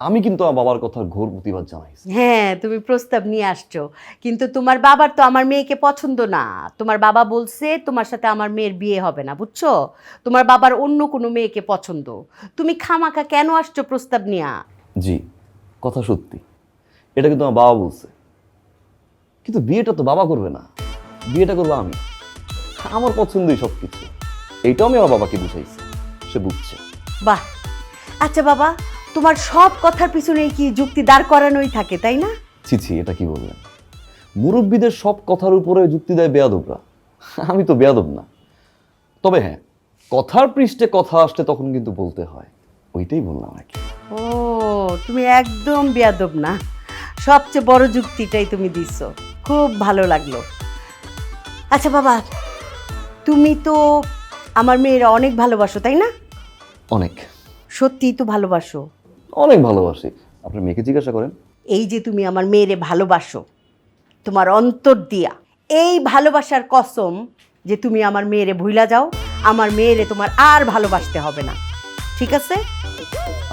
আমি কিন্তু আমার বাবার কথার ঘোর প্রতিবাদ জানাইছি। হ্যাঁ তুমি প্রস্তাব নিয়ে আসছো। কিন্তু তোমার বাবার তো আমার মেয়েকে পছন্দ না। তোমার বাবা বলছে তোমার সাথে আমার মেয়ের বিয়ে হবে না বুঝছ? তোমার বাবার অন্য কোনো মেয়েকে পছন্দ। তুমি খামাখা কেন আসছো প্রস্তাব নিয়ে? জি কথা সত্যি। এটা কিন্তু আমার বাবা বলছে। কিন্তু বিয়েটা তো বাবা করবে না। বিয়েটা করব আমি। আমার পছন্দই সব কিছু এইটাও আমি আমার বাবাকে বুঝাইছি। সে বুঝছে। বাহ! আচ্ছা বাবা তোমার সব কথার পিছনে কি যুক্তি দাঁড় করানোই থাকে তাই না? ছি ছি এটা কি বললেন মুরব্বীদের সব কথার উপরে যুক্তি দেয় বেয়াদবরা। আমি তো বেয়াদব না। তবে হ্যাঁ কথার পৃষ্ঠে কথা আসলে তখন কিন্তু বলতে হয়। ওইটাই বললাম আর কি। ও তুমি একদম বেয়াদব না। সবচেয়ে বড় যুক্তিটাই তুমি দিচ্ছ খুব ভালো লাগল। আচ্ছা বাবা তুমি তো আমার মেয়েরা অনেক ভালোবাসো তাই না? অনেক। সত্যিই তো ভালোবাসো। অনেক ভালোবাসি। আপনার মেয়েকে জিজ্ঞাসা করেন। এই যে তুমি আমার মেয়েরে ভালোবাসো তোমার অন্তর দিয়া এই ভালোবাসার কসম যে তুমি আমার মেয়েরে ভুইলা যাও আমার মেয়েরে তোমার আর ভালোবাসতে হবে না। ঠিক আছে?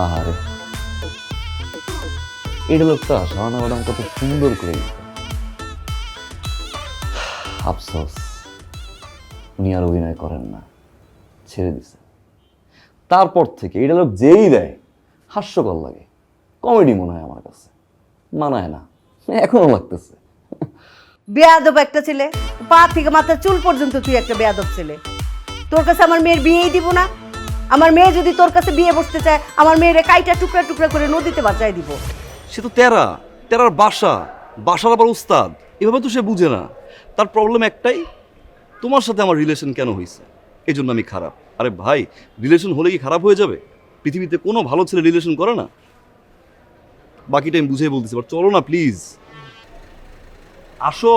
আরে এটা লোকটা শাহানা ম্যাডাম কত সুন্দর করে। আফসোস উনি আর অভিনয় করেন না। ছেড়ে দিছে। তারপর থেকে এটা লোক যেই দেয় হাস্যকর লাগে। কমেডি মনে হয় আমার কাছে। মানায় না। এখনও লাগতেছে। বেয়াদব একটা ছেলে। পা থেকে মাথা চুল পর্যন্ত তুই একটা বেয়াদব ছেলে। তোর কাছে আমার মেয়ের বিয়েই দিব না। আমার মেয়ে যদি তোর কাছে বিয়ে বসতে চায় আমার মেয়েরে কাইটা টুকরা টুকরা করে নদীতে বাঁচাই দিব। সে তো তেরা। তেরার বাসা। বাসার আবার উস্তাদ। এভাবে তো সে বুঝে না। তার প্রবলেম একটাই তোমার সাথে আমার রিলেশন কেন হয়েছে এই জন্য আমি খারাপ। আরে ভাই রিলেশন হলে কি খারাপ হয়ে যাবে? পৃথিবীতে কোনো ভালো ছেলে রিলেশন করে না। বাকিটা আমি বুঝে বলতেছি বাট চলো না প্লিজ আসো।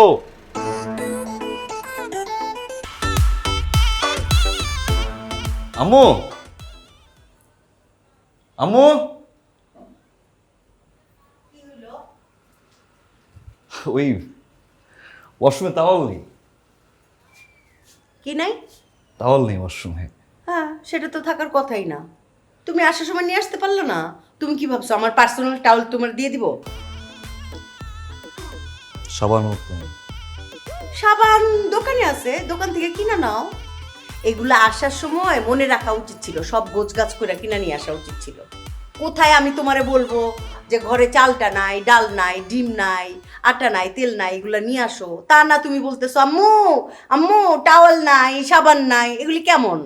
আম্মু। আম্মু। ওই ওয়াশরুমে তাওয়াল নেই। কি নাই? তাওয়াল নেই ওয়াশরুমে হ্যাঁ সেটা তো থাকার কথাই না। তুমি আসার সময় নিয়ে আসতে পারল না। তুমি কি ভাবছ আমার পার্সোনাল টাওয়াল তোমার দিয়ে দিব? সাবান সাবান দোকানে আছে দোকান থেকে কিনা নাও। এগুলো আসার সময় মনে রাখা উচিত ছিল সব গোছ গাছ করে কিনা নিয়ে আসা উচিত ছিল। কোথায় আমি তোমারে বলব যে ঘরে চালটা নাই ডাল নাই ডিম নাই আটা নাই তেল নাই এগুলো নিয়ে আসো। তা না তুমি বলতেছো আম্মু আম্মু টাওয়াল নাই সাবান নাই এগুলি কেমন?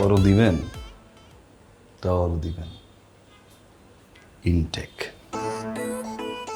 সাবারও দিবেন? টাওয়ারও দিবেন। ইনটেক